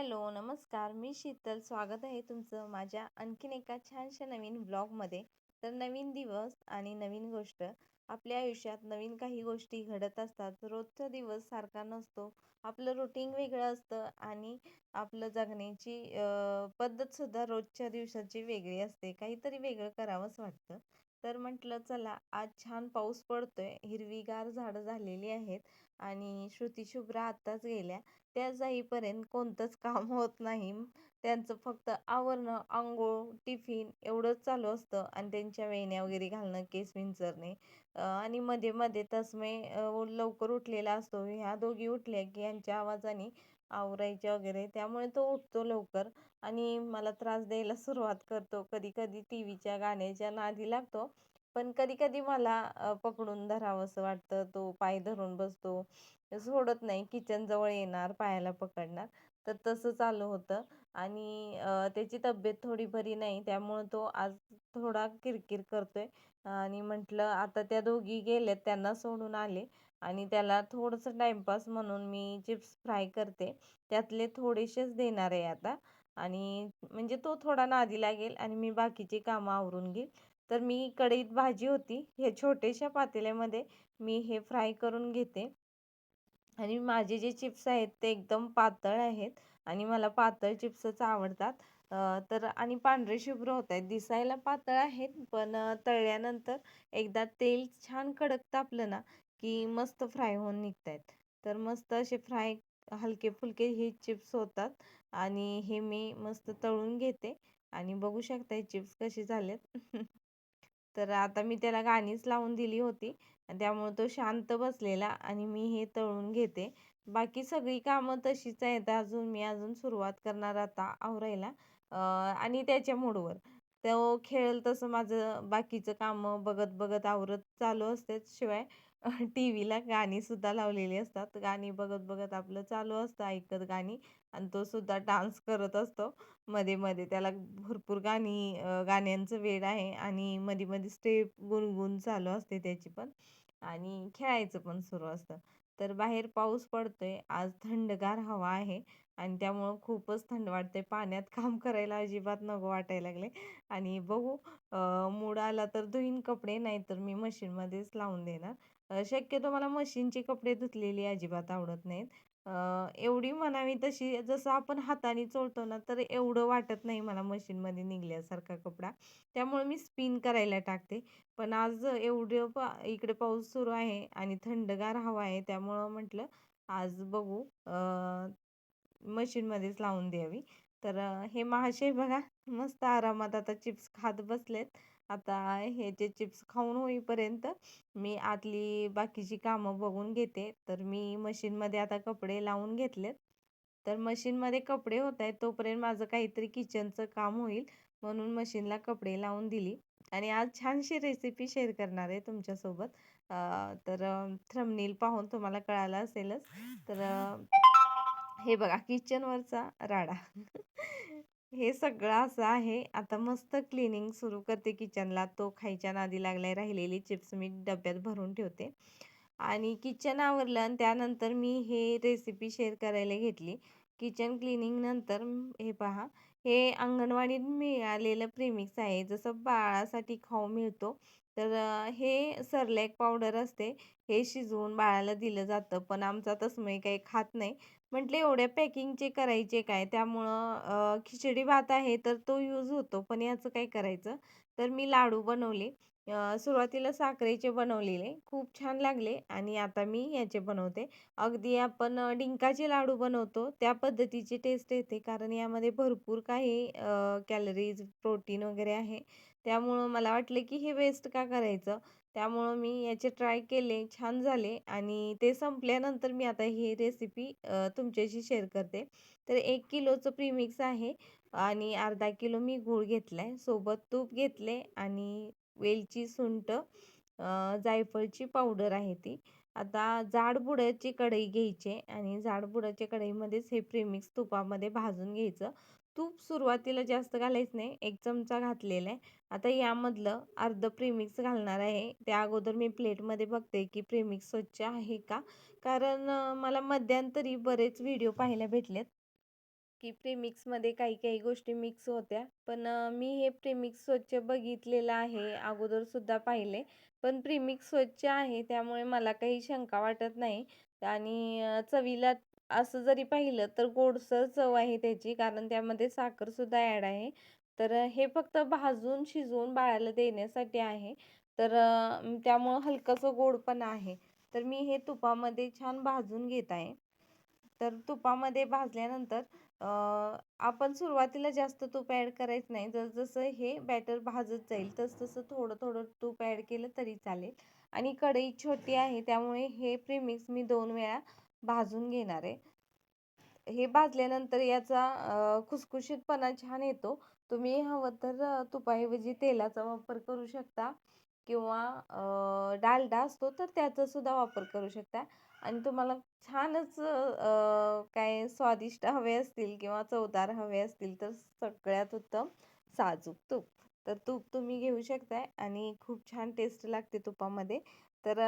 Hello नमस्कार. मी शीतल. स्वागत आहे तुमचं माझ्या आणखीन एका छानशा नवीन ब्लॉगमध्ये. तर नवीन दिवस आणि नवीन गोष्ट आपल्या आयुष्यात नवीन काही गोष्टी घडत असतात. रोजचा दिवस सारखा नसतो. आपलं रुटीन वेगळं असतं आणि आपलं जगण्याची पद्धतसुद्धा रोजच्या दिवसाची वेगळी असते. काहीतरी वेगळं करावंच वाटतं. तर म्हटलं चला आज छान पाऊस पडतोय. हिरवीगार झाडं झालेली आहेत आणि श्रुतीशुभ्रा आत्ताच गेल्या. त्या जाईपर्यंत कोणतंच काम होत नाही. त्यांचं फक्त आवरणं आंघोळ टिफिन एवढंच चालू असतं आणि त्यांच्या वेण्या वगैरे घालणं केस विंचरणे. आणि मध्ये मध्ये तसमे लवकर उठलेला असतो. ह्या दोघी उठल्या की यांच्या आवाजाने आवरायच्या वगैरे. त्यामुळे तो उठतो लवकर आणि मला त्रास द्यायला सुरुवात करतो. कधी कधी टी व्हीच्या गाण्याच्या नादी लागतो. पण कधी कधी मला पकडून धरावंसं वाटतं. तो पाय धरून बसतो. सोडत नाही. किचन जवळ येणार पायाला पकडणार. तर तसं चालू होतं. आणि त्याची तब्येत थोडी बरी नाही. त्यामुळं तो आज थोडा किरकिर करतोय. आणि म्हटलं आता त्या दोघी गेल्यात त्यांना सोडून आले. आणि त्याला थोडंसं टाईमपास म्हणून मी चिप्स फ्राय करते. त्यातले थोडेसेच देणार आहे आता. आणि म्हणजे तो थोडा नादी लागेल. आणि मी बाकीची कामं आवरून घेईल. तर मी कढईत भाजी होती हे छोट्याशा पातेल्यामध्ये मी हे फ्राय करून घेते. आणि माझे जे चिप्स आहेत ते एकदम पातळ आहेत आणि मला पातळ चिप्सच आवडतात. तर आणि पांढरे शुभ्र होत आहेत दिसायला पातळ आहेत पण तळल्यानंतर एकदा तेल छान कडक तापलं ना की मस्त फ्राय होऊन निघत आहेत तर मस्त असे फ्राय हलके फुलके हे चिप्स होतात आणि हे मी मस्त तळून घेते. आणि बघू शकता चिप्स कसे झालेत. तर आता मी त्याला गाणीच लावून दिली होती त्यामुळे तो शांत बसलेला आणि मी हे तळून घेते. बाकी सगळी कामं तशीच आहेत. अजून मी अजून सुरुवात करणार आता आवरायला आणि त्याच्या मूडवर तो खेळेल तसं माझं बाकीचं कामं बघत बघत आवरत चालू असतेच शिवाय. टी व्हीला गाणीसुद्धा लावलेली असतात. गाणी बघत बघत आपलं चालू असतं ऐकत गाणी आणि तो सुद्धा डान्स करत असतो. मध्ये मध्ये त्याला भरपूर गाणी गाण्यांचं वेड आहे आणि मध्ये मध्ये स्टेप गुणगुण चालू असते त्याची पण आणि खेळायचं पण सुरू असतं. तर बाहेर पाऊस पडतोय आज थंडगार हवा आहे आणि त्यामुळं खूपच थंड वाटते पाण्यात काम करायला अजिबात नको वाटायला लागले आणि बघू मूड आला तर धुईन कपडे नाही तर मी मशीनमध्येच लावून देणार. शक्यतो मला मशीनचे कपडे धुतलेली अजिबात आवडत नाहीत. एवढी म्हणावी तशी जसं आपण हाताने चोळतो ना तर एवढं वाटत नाही मला मशीनमध्ये निघल्यासारखा कपडा. त्यामुळे मी स्पिन करायला टाकते. पण आज एवढं पा इकडे पाऊस सुरू आहे आणि थंडगार हवा आहे त्यामुळं म्हटलं आज बघू मशीनमध्येच लावून द्यावी. तर हे महाशय बघा मस्त आरामात आता चिप्स खात बसलेत. आता हे जे चिप्स खाऊन होईपर्यंत मी आतली बाकीची कामं बघून घेते. तर मी मशीनमध्ये आता कपडे लावून घेतलेत. तर मशीनमध्ये कपडे होत आहेत तोपर्यंत माझं काहीतरी किचनचं काम होईल म्हणून मशीनला कपडे लावून दिली. आणि आज छानशी रेसिपी शेअर करणार आहे तुमच्यासोबत. तर थ्रमनील पाहून तुम्हाला कळालं असेलच. तर हे बघा किचनवरचा राडा. हे सगळं असं आहे. आता मस्त क्लिनिंग सुरू करते किचनला. तो खायच्या नादी लागलाय. राहिलेली चिप्स मी डब्यात भरून ठेवते. आणि किचन आवरलं आणि त्यानंतर मी हे रेसिपी शेअर करायला घेतली. किचन क्लिनिंग नंतर हे पहा हे अंगणवाडीत मिळालेलं प्रेमिक्स आहे. जसं बाळासाठी खाऊ मिळतो तर हे सरलॅक पावडर असते. हे शिजवून बाळाला दिलं जातं. पण आमचा तसमय काही खात नाही. म्हटले एवढ्या पॅकिंगचे करायचे काय? त्यामुळं खिचडी भात आहे तर तो यूज होतो पण याचं काय करायचं? तर मी लाडू बनवले. सुरुवातीला साखरेचे बनवलेले. खूप छान लागले आणि आता मी याचे बनवते. अगदी आपण डिंकाचे लाडू बनवतो. त्या पद्धतीची टेस्ट येते कारण यामध्ये भरपूर काही कॅलरीज प्रोटीन वगैरे आहे. त्यामुळं मला वाटलं की हे वेस्ट का करायचं? त्यामुळं मी याचे ट्राय केले छान झाले आणि ते संपल्यानंतर मी आता ही रेसिपी तुमच्याशी शेअर करते. तर एक किलोचं प्रीमिक्स आहे आणि अर्धा किलो मी गूळ घेतला आहे सोबत तूप घेतले आणि वेलची सुंट जायफळची पावडर आहे ती. आता जाडबुडाची कढई घ्यायची आणि जाडबुडाच्या कढईमध्येच हे प्रीमिक्स तुपामध्ये भाजून घ्यायचं. तूप सुरुवातीला जास्त घालायचं नाही एक चमचा घातलेला आहे. आता यामधलं अर्ध प्रीमिक्स घालणार आहे. त्या अगोदर मी प्लेटमध्ये बघते की प्रीमिक्स स्वच्छ आहे का? कारण मला मध्यंतरी बरेच व्हिडिओ पाहायला भेटलेत की प्रेमिक्समध्ये काही काही गोष्टी मिक्स होत्या. पण मी हे प्रीमिक्स स्वच्छ बघितलेलं आहे अगोदरसुद्धा पाहिले. पण प्रेमिक्स स्वच्छ आहे त्यामुळे मला काही शंका वाटत नाही. आणि चवीला असं जरी पाहिलं तर गोडसर चव आहे त्याची कारण त्यामध्ये साखरसुद्धा ॲड आहे. तर हे फक्त भाजून शिजवून बाळाला देण्यासाठी आहे. तर त्यामुळं हलकंसं गोड पण आहे. तर मी हे तुपामध्ये छान भाजून घेत आहे. तर तुपामध्ये भाजल्यानंतर आपण सुरुवातीला जास्त तूप ॲड करायचं नाही. जसं हे बॅटर भाजत जाईल तसं तसं थोडं थोडं तूप ॲड केलं तरी चालेल. आणि कढई छोटी आहे त्यामुळे हे प्रीमिक्स मी दोन वेळा भाजून घेणार आहे. हे भाजल्यानंतर याचा खुसखुशीतपणा छान येतो. तुम्ही हवं तर तुपाऐवजी तेलाचा वापर करू शकता किंवा डालडा असतो तर त्याचा सुद्धा वापर करू शकता. आणि तुम्हाला छानच काय स्वादिष्ट हवे असतील किंवा चवदार हवे असतील तर सगळ्यात उत्तम साजूक तूप. तर तूप तुम्ही घेऊ शकताय आणि खूप छान टेस्ट लागते तुपामध्ये. तर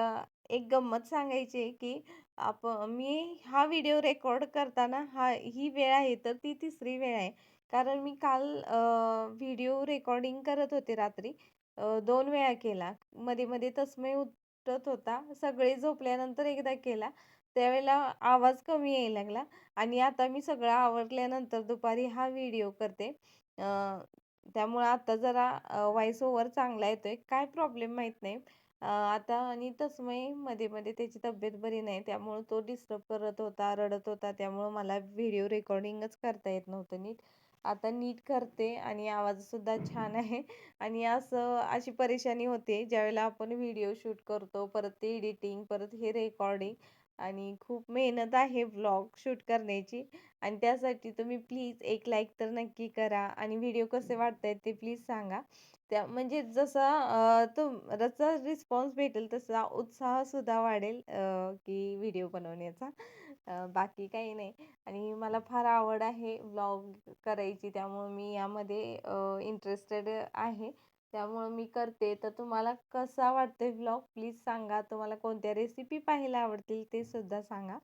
एक गंमत सांगायची की आप मी हा व्हिडिओ रेकॉर्ड करताना हा ही वेळ आहे तर ती तिसरी वेळ आहे. कारण मी काल व्हिडिओ रेकॉर्डिंग करत होते रात्री. दोन वेळा केला. मध्ये मध्ये तस्मय उठत होता. सगळे झोपल्यानंतर एकदा केला. त्यावेळेला आवाज कमी यायला लागला. आणि आता मी सगळं आवरल्यानंतर दुपारी हा व्हिडिओ करते. त्यामुळं आता जरा व्हॉइस ओव्हर चांगला येतोय. काय प्रॉब्लेम माहीत नाही. आता आणि तस्मयमध्ये मध्ये त्याची तब्येत बरी नाही त्यामुळं तो डिस्टर्ब करत होता रडत होता त्यामुळं मला व्हिडिओ रेकॉर्डिंगच करता येत नव्हतं नीट. आता नीट करते आणि आवाजसुद्धा छान आहे. आणि असं अशी परेशानी होते ज्यावेळेला आपण व्हिडिओ शूट करतो परत ते एडिटिंग परत हे रेकॉर्डिंग आणि खूप मेहनत आहे व्लॉग शूट करण्याची. आणि त्यासाठी तुम्ही प्लीज एक लाईक तर नक्की करा आणि व्हिडिओ कसे वाटत ते प्लीज सांगा. त्या म्हणजे जसा तो जसा रिस्पॉन्स भेटेल तसा उत्साहसुद्धा वाढेल की व्हिडिओ बनवण्याचा. बाकी काही नाही. आणि मला फार आवड आहे व्लॉग करायची त्यामुळं मी यामध्ये इंटरेस्टेड आहे. त्यामुळं मी करते. तर तुम्हाला कसा वाटतोय व्लॉग प्लीज सांगा. तुम्हाला कोणत्या रेसिपी पाहायला आवडतील ते सुद्धा सांगा.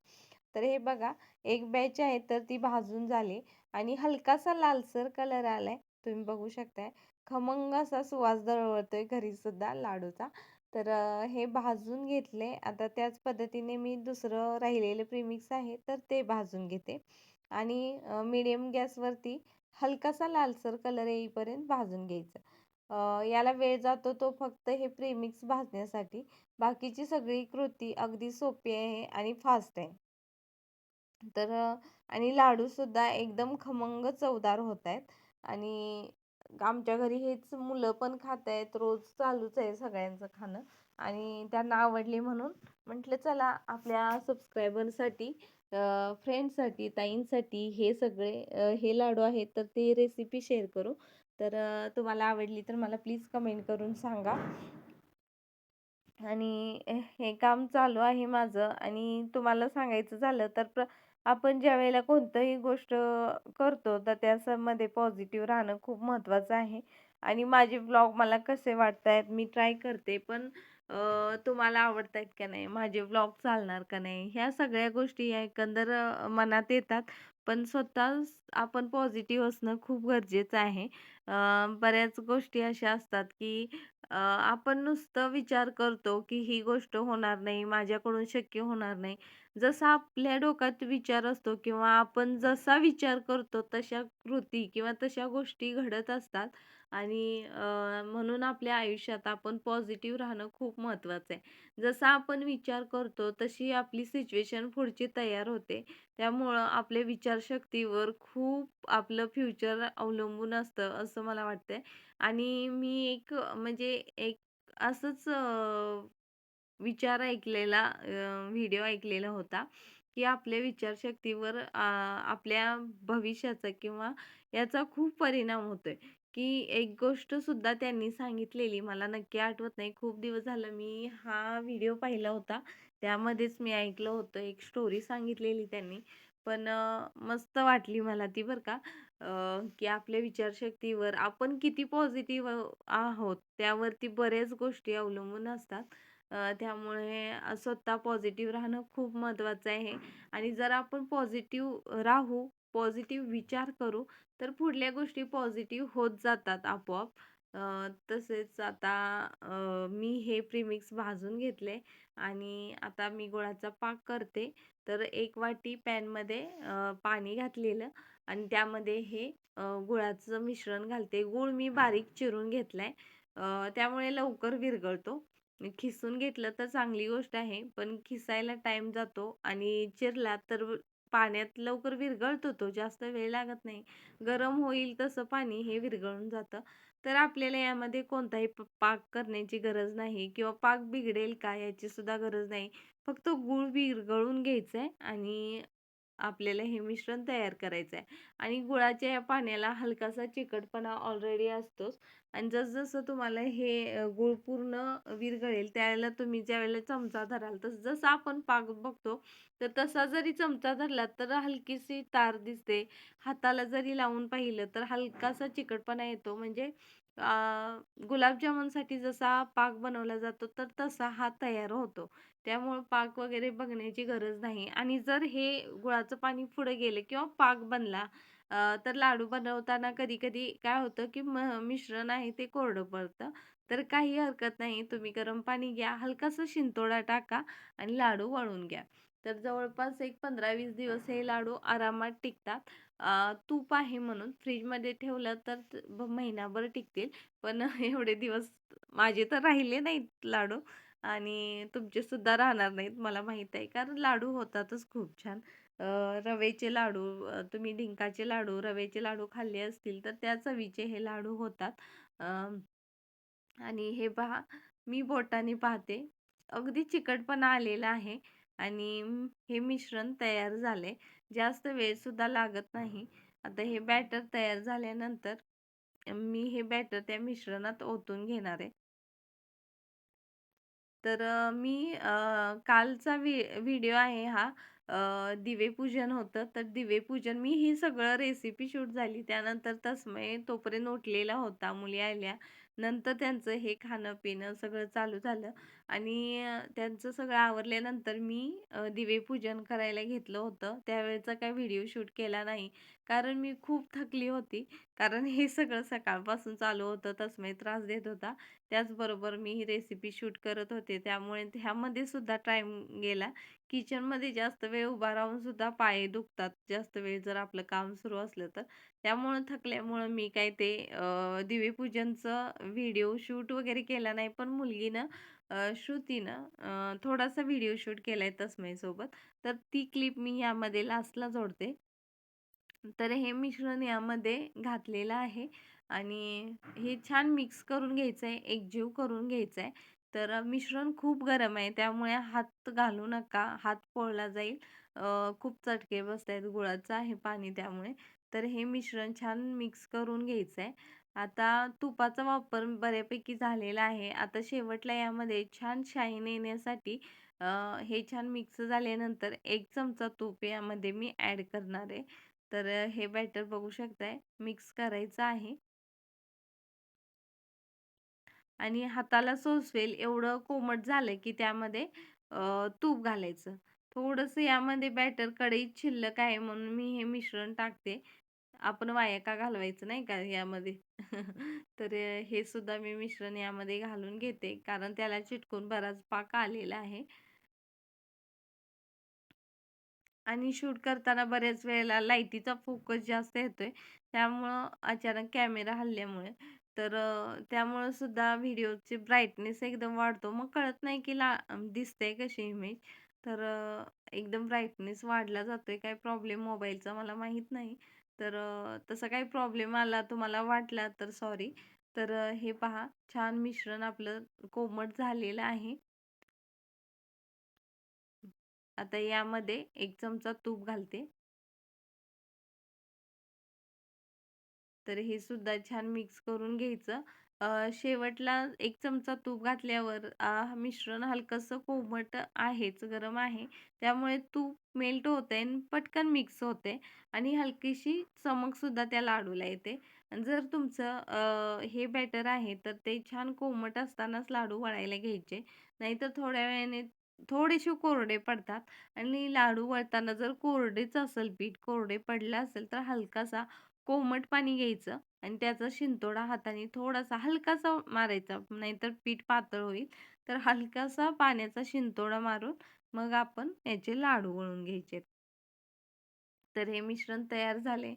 तर हे बघा एक बॅच आहे तर ती भाजून झाली आणि हलकासा लालसर कलर आला आहे तुम्ही बघू शकताय. खमंग असा सुवास दळवळतोय घरी सुद्धा लाडूचा. तर हे भाजून घेतले. आता त्याच पद्धतीने मी दुसरं राहिलेलं प्रीमिक्स आहे तर ते भाजून घेते. आणि मीडियम गॅसवरती हलकासा लालसर कलर येईपर्यंत भाजून घ्यायचं. याला वेळ जातो तो फक्त हे प्रेमिक्स भाजण्यासाठी. बाकीची सगळी कृती अगदी सोपी आहे आणि फास्ट आहे. तर आणि लाडूसुद्धा एकदम खमंग चवदार होत आहेत. आणि आमच्या घरी हेच मुलं पण खात आहेत. रोज चालूच आहे सगळ्यांचं खाणं. आणि त्यांना आवडले म्हणून म्हटलं चला आपल्या सबस्क्रायबरसाठी फ्रेंडसाठी ताईंसाठी हे सगळे हे लाडू आहेत तर ते रेसिपी शेअर करू. तर तुम्हाला आवडली तर मला प्लीज कमेंट करून सांगा. आणि हे काम चालू आहे माझं आणि तुम्हाला सांगायचं झालं तर प्र आपण ज्या वेळेला कोणतंही गोष्ट करतो तर त्यामध्ये पॉझिटिव्ह राहणं खूप महत्त्वाचं आहे. आणि माझे ब्लॉग मला कसे वाटत आहेत मी ट्राय करते पण तुम्हाला आवडत आहेत का नाही? माझे ब्लॉग चालणार का नाही? ह्या सगळ्या गोष्टी एकंदर मनात येतात पण स्वतः आपण पॉझिटिव्ह असणं खूप गरजेचं आहे. बऱ्याच गोष्टी अशा असतात की आपण नुसतं विचार करतो की ही गोष्ट होणार नाही माझ्याकडून शक्य होणार नाही. जसा आपल्या डोक्यात विचार असतो किंवा आपण जसा विचार करतो तशा कृती किंवा तशा गोष्टी घडत असतात. आणि म्हणून आपल्या आयुष्यात आपण पॉझिटिव्ह राहणं खूप महत्त्वाचं आहे. जसा आपण विचार करतो तशी आपली सिच्युएशन पुढची तयार होते. त्यामुळं आपल्या विचारशक्तीवर खूप आपलं फ्युचर अवलंबून असतं असं मला वाटतंय. आणि मी एक म्हणजे एक असंच विचार ऐकलेला व्हिडिओ ऐकलेला होता की आपल्या विचारशक्तीवर आपल्या भविष्याचा किंवा याचा खूप परिणाम होतोय. की एक गोष्ट सुद्धा त्यांनी सांगितलेली मला नक्की आठवत नाही. खूप दिवस झालं मी हा व्हिडिओ पाहिला होता. त्यामध्येच मी ऐकलं होतं एक स्टोरी सांगितलेली त्यांनी. पण मस्त वाटली मला ती बरं का. की आपल्या विचारशक्तीवर आपण किती पॉझिटिव्ह आहोत त्यावरती बऱ्याच गोष्टी अवलंबून असतात. त्यामुळे स्वतः पॉझिटिव्ह राहणं खूप महत्त्वाचं आहे. आणि जर आपण पॉझिटिव्ह राहू पॉझिटिव्ह विचार करू तर पुढल्या गोष्टी पॉझिटिव्ह होत जातात आपोआप. तसेच आता मी हे प्रीमिक्स भाजून घेतले आणि आता मी गुळाचा पाक करते. तर एक वाटी पॅनमध्ये पाणी घातलेलं आणि त्यामध्ये हे गुळाचं मिश्रण घालते. गूळ मी बारीक चिरून घेतलाय. त्यामुळे लवकर विरघळतो. खिसून घेतलं तर चांगली गोष्ट आहे पण खिसायला टाईम जातो आणि चिरला तर पाण्यात लवकर विरघळतो तो जास्त वेळ लागत नाही. गरम होईल तसं पाणी हे विरघळून जातं. तर आपल्याला यामध्ये कोणताही पाक करण्याची गरज नाही किंवा पाक बिघडेल का याची सुद्धा गरज नाही. फक्त गूळ विरघळून घ्यायचं आहे आणि आपल्याला हे मिश्रण तयार करायचं आहे. आणि गुळाच्या या पाण्याला हलकासा चिकटपणा ऑलरेडी असतोच. आणि जसजसं तुम्हाला हे गूळ पूर्ण विरघळेल त्यावेळेला तुम्ही ज्यावेळेला चमचा धराल तसं जसं आपण पाक बघतो तर तसा जरी चमचा धरला तर हलकीशी तार दिसते. हाताला जरी लावून पाहिलं तर हलकासा चिकटपणा येतो. म्हणजे गुलाबजामुनसाठी जसा पाक बनवला जातो तर तसा हा तयार होतो. त्यामुळं पाक वगैरे बघण्याची गरज नाही. आणि जर हे गुळाचं पाणी पुढे गेलं किंवा पाक बनला तर लाडू बनवताना कधी कधी काय होतं की म मिश्रण आहे ते कोरडं पडतं. तर काही हरकत नाही. तुम्ही गरम पाणी घ्या हलकासा शिंतोडा टाका आणि लाडू वळून घ्या. तर जवळपास एक पंधरा वीस दिवस हे लाडू आरामात टिकतात. तूप आहे म्हणून फ्रीजमध्ये ठेवलं तर महिनाभर टिकतील. पण एवढे दिवस माझे तर राहिले नाहीत लाडू आणि तुमचे सुद्धा राहणार नाहीत मला माहीत आहे. कारण लाडू होतातच खूप छान. रवेचे लाडू तुम्ही डिंकाचे लाडू रवेचे लाडू खाल्ले असतील तर त्या चवीचे हे लाडू होतात. आणि हे पहा मी बोटाने पाहते. अगदी चिकटपणा आलेला आहे. आणि हे मिश्रण तयार झाले. जास्त वेळ सुद्धा लागत नाही. आता हे बॅटर तयार झाल्यानंतर मी हे बॅटर त्या मिश्रणात ओतून घेणार आहे. तर मी कालचा व्हि व्हिडिओ आहे हा दिवेपूजन होतं. तर दिवेपूजन मी ही सगळं रेसिपी शूट झाली. त्यानंतर तस्मय तोपर्यंत उठलेला होता मुली आल्या. नंतर त्यांचं हे खाणं पिणं सगळं चालू झालं. आणि त्यांचं सगळं आवरल्यानंतर मी दिवेपूजन करायला घेतलं होतं. त्यावेळेचा काय व्हिडिओ शूट केला नाही. कारण मी खूप थकली होती. कारण हे सगळं सकाळपासून चालू होतं तसमय त्रास देत होता. त्याचबरोबर मी ही रेसिपी शूट करत होते. त्यामुळे ह्यामध्ये सुद्धा टाईम गेला. किचनमध्ये जास्त वेळ उभा राहून सुद्धा पाय दुखतात. जास्त वेळ जर आपलं काम सुरू असलं तर. त्यामुळं थकल्यामुळं मी काय ते दिवेपूजनचं व्हिडिओ शूट वगैरे केला नाही. पण मुलगीनं श्रुतीनं थोडासा व्हिडिओ शूट केला आहे तस्मयसोबत तर ती क्लिप मी यामध्ये लास्टला जोडते. तर हे मिश्रण यामध्ये घातलेलं आहे आणि हे छान मिक्स करून घ्यायचं आहे एकजीव करून घ्यायचं आहे तर मिश्रण खूप गरम आहे त्यामुळे हात घालू नका हात पोळला जाईल. खूप चटके बसत आहेत गुळाचं आहे पाणी त्यामुळे. तर हे मिश्रण छान मिक्स करून घ्यायचं आहे आता तुपाचा वापर बऱ्यापैकी झालेला आहे. आता शेवटला यामध्ये छान शाईन येण्यासाठी हे छान मिक्स झाल्यानंतर एक चमचा तूप यामध्ये मी ॲड करणार आहे. तर हे बॅटर बघू शकताय मिक्स करायचं आहे. आणि हाताला सोसवेल एवढं कोमट झालं की त्यामध्ये तूप घालायचं. थोडंसं यामध्ये बॅटर कढईत शिल्लक आहे म्हणून मी हे मिश्रण टाकते. आपण वाया का घालवायचं नाही का यामध्ये? तर हे सुद्धा मी मिश्रण यामध्ये घालून घेते. कारण त्याला चिटकून बराच पाक आलेला आहे. आणि शूट करताना बऱ्याच वेळेला लाईटीचा फोकस जास्त येतोय. त्यामुळं अचानक कॅमेरा हल्ल्यामुळे. तर त्यामुळं सुद्धा व्हिडिओची ब्राईटनेस एकदम वाढतो. मग कळत नाही की ला दिसते कशी इमेज. तर एकदम ब्राईटनेस वाढला जातोय. काय प्रॉब्लेम मोबाईलचा मला माहीत नाही. तर तसा काही प्रॉब्लेम आला तुम्हाला वाटला तर सॉरी. तर हे पहा छान मिश्रण आपलं कोमट झालेलं आहे. आता यामध्ये एक चमचा तूप घालते. तर हे सुद्धा छान मिक्स करून घ्यायचं. शेवटला एक चमचा तूप घातल्यावर मिश्रण हलकंसं कोमट आहेच गरम आहे. त्यामुळे तूप मेल्ट होते आणि पटकन मिक्स होते आणि हलकीशी चमकसुद्धा त्या लाडूला येते. जर तुमचं हे बॅटर आहे तर ते छान कोमट असतानाच लाडू वळायला घ्यायचे. नाहीतर थोड्या वेळाने थोडेसे कोरडे पडतात आणि लाडू वळताना जर कोरडेच असेल पीठ कोरडे पडलं असेल तर हलकासा कोमट पाणी घ्यायचं आणि त्याचा शिंतोडा हाताने थोडासा हलकासा मारायचा नाहीतर पीठ पातळ होईल. तर हलकासा पाण्याचा शिंतोडा मारून मग आपण याचे लाडू वळून घ्यायचे. तर हे मिश्रण तयार झाले.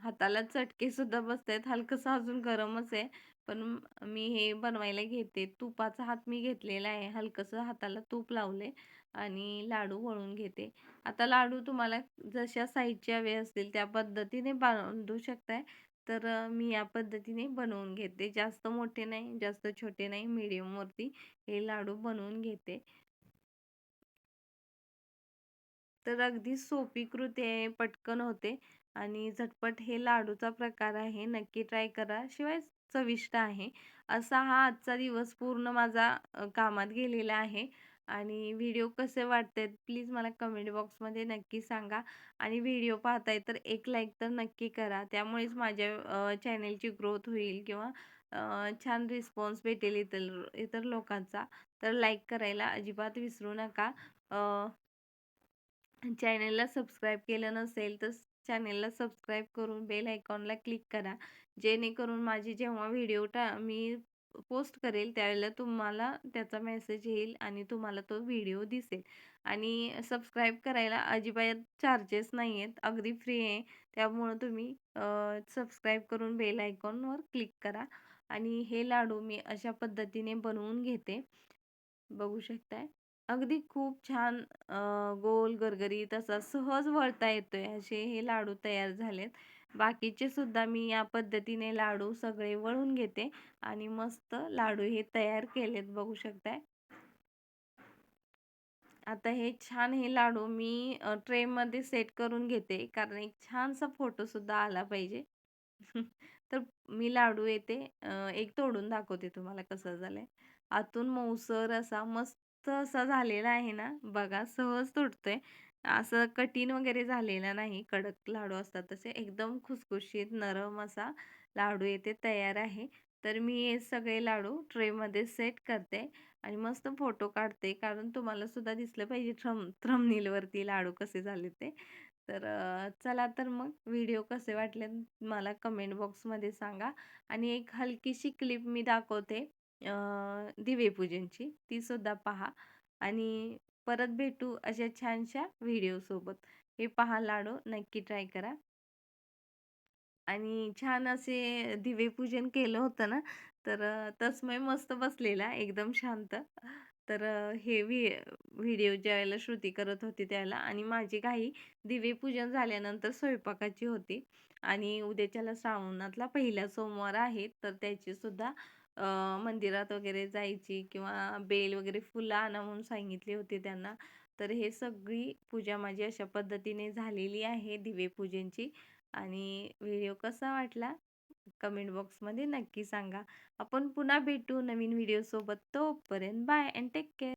हाताला चटके सुद्धा बसतायत. आहेत हलकंसं अजून गरमच आहे. पण मी हे बनवायला घेते. तुपाचा हात मी घेतलेला आहे. हलकंसं हाताला तूप लावले आणि लाडू वळून घेते. आता लाडू तुम्हाला जशा साईजचे हवे असतील त्या पद्धतीने बांधू शकताय. तर मी या पद्धतीने बनवून घेते. जास्त मोठे नाही जास्त छोटे नाही मीडियमवरती हे लाडू बनवून घेते. तर अगदी सोपी कृती आहे पटकन होते. आणि झटपट हे लाडूचा प्रकार आहे. नक्की ट्राय करा. शिवाय चविष्ट आहे. असा हा आजचा दिवस पूर्ण माझा कामात गेलेला आहे. आणि व्हिडिओ कसे वाटतात प्लीज मला कमेंट बॉक्समध्ये नक्की सांगा. आणि व्हिडिओ पाहताय तर एक लाईक तर नक्की करा. त्यामुळेच माझ्या चॅनेलची ग्रोथ होईल किंवा छान रिस्पॉन्स भेटेल इतर इतर लोकांचा. तर लाईक करायला अजिबात विसरू नका. चॅनेलला सबस्क्राईब केलं नसेल तर चॅनेलला सबस्क्राईब करून बेल आयकॉनला क्लिक करा. जेणेकरून माझी जेव्हा व्हिडिओ टा मी पोस्ट करेल त्यावेळेला तुम्हाला त्याचा मेसेज येईल आणि तुम्हाला तो व्हिडिओ दिसेल. आणि सबस्क्राईब करायला अजिबात चार्जेस नाही आहेत अगदी फ्री आहे. त्यामुळं तुम्ही सबस्क्राईब करून बेल आयकॉनवर क्लिक करा. आणि हे लाडू मी अशा पद्धतीने बनवून घेते. बघू शकताय. अगदी खूप छान गोल गरगरीत असा सहज वळता येतोय असे हे लाडू तयार झालेत. बाकीचे सुद्धा मी या पद्धतीने लाडू सगळे वळून घेते आणि मस्त लाडू हे तयार केलेत बघू शकताय. आता हे छान हे लाडू मी ट्रेमध्ये सेट करून घेते कारण एक छानसा फोटो सुद्धा आला पाहिजे. तर मी लाडू येते एक तोडून दाखवते तुम्हाला कसं झालंय. आतून मऊसर असा मस्त असा झालेला आहे ना बघा सहज तुटतोय. असं कठीण वगैरे झालेला नाही. कडक लाडू असतात तसे एकदम खुसखुशीत नरम असा लाडू येथे तयार आहे. तर मी हे सगळे लाडू ट्रेमध्ये सेट करते आणि मस्त फोटो काढते. कारण तुम्हाला सुद्धा दिसलं पाहिजे थ्रम थ्रमनीलवरती लाडू कसे झाले ते. तर चला तर मग व्हिडिओ कसे वाटले मला कमेंट बॉक्समध्ये सांगा. आणि एक हलकीशी क्लिप मी दाखवते दिवेपूजनची. ती सुद्धा पहा. आणि परत भेटू अशा छानशा व्हिडिओसोबत हे पहा लाडू नक्की ट्राय करा. आणि छान असे दिवेपूजन केलं होतं ना तर तसमय मस्त बसलेला एकदम शांत. तर हे व्हि व्हिडिओ ज्यावेळेला श्रुती करत होती त्याला आणि माझी काही दिवेपूजन झाल्यानंतर स्वयंपाकाची होती. आणि उद्याच्याला श्रावणातला पहिला सोमवार आहे तर त्याची सुद्धा मंदिरात वगैरे जायची किंवा बेल वगैरे फुलं आणा म्हणून सांगितली होती त्यांना. तर हे सगळी पूजा माझी अशा पद्धतीने झालेली आहे दिवे पूजेंची. आणि व्हिडिओ कसा वाटला? कमेंट बॉक्समध्ये नक्की सांगा. आपण पुन्हा भेटू नवीन व्हिडिओसोबत. तोपर्यंत बाय अँड टेक केअर.